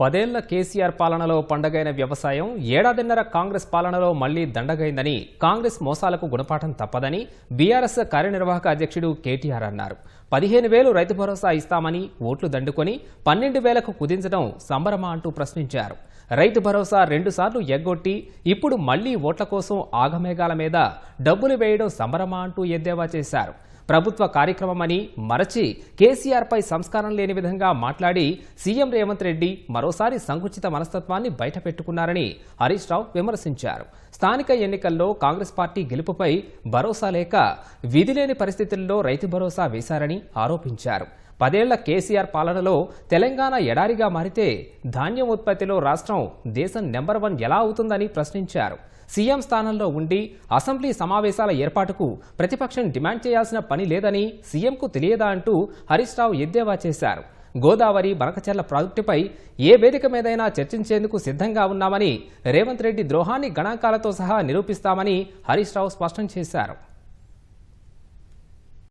పదేళ్ళ కేసీఆర్ పాలనలో పండగైన వ్యవసాయం ఏడాదిన్నర కాంగ్రెస్ పాలనలో మళ్ళీ దండగైందని కాంగ్రెస్ మోసాలకు గుణపాఠం తప్పదని బీఆర్ఎస్ కార్యనిర్వాహక అధ్యక్షుడు కేటీఆర్ అన్నారు. పదిహేను వేలు రైతు భరోసా ఇస్తామని ఓట్లు దండుకొని పన్నెండు వేలకు కుదించడం సంబరమా అంటూ ప్రశ్నించారు. రైతు భరోసా రెండుసార్లు ఎగ్గొట్టి ఇప్పుడు మళ్ళీ ఓట్ల కోసం ఆగమేఘాల మీద డబ్బులు వేయడం సంబరమా అంటూ ఎద్దేవా చేశారు. ప్రభుత్వ కార్యక్రమమని మరచి కేసీఆర్పై సంస్కారం లేని విధంగా మాట్లాడి సీఎం రేవంత్ రెడ్డి మరోసారి సంకుచిత మనస్తత్వాన్ని బయటపెట్టుకున్నారని హరీష్ రావు విమర్శించారు. స్థానిక ఎన్నికల్లో కాంగ్రెస్ పార్టీ గెలుపుపై భరోసా లేక విధిలేని పరిస్థితుల్లో రైతు భరోసా వేశారని ఆరోపించారు. పదేళ్ళ కేసీఆర్ పాలనలో తెలంగాణ ఎడారిగా మారితే ధాన్యం ఉత్పత్తిలో రాష్ట్రం దేశం నెంబర్ వన్ ఎలా అవుతుందని ప్రశ్నించారు. సీఎం స్థానంలో ఉండి అసెంబ్లీ సమావేశాల ఏర్పాటుకు ప్రతిపక్షం డిమాండ్ చేయాల్సిన పని లేదని సీఎంకు తెలియదా అంటూ హరీష్ రావు ఎద్దేవా చేశారు. గోదావరి బనకచెర్ల ప్రాజెక్టుపై ఏ వేదిక మీదైనా చర్చించేందుకు సిద్ధంగా ఉన్నామని రేవంత్ రెడ్డి ద్రోహాన్ని గణాంకాలతో సహా నిరూపిస్తామని హరీష్ రావు స్పష్టం చేశారు.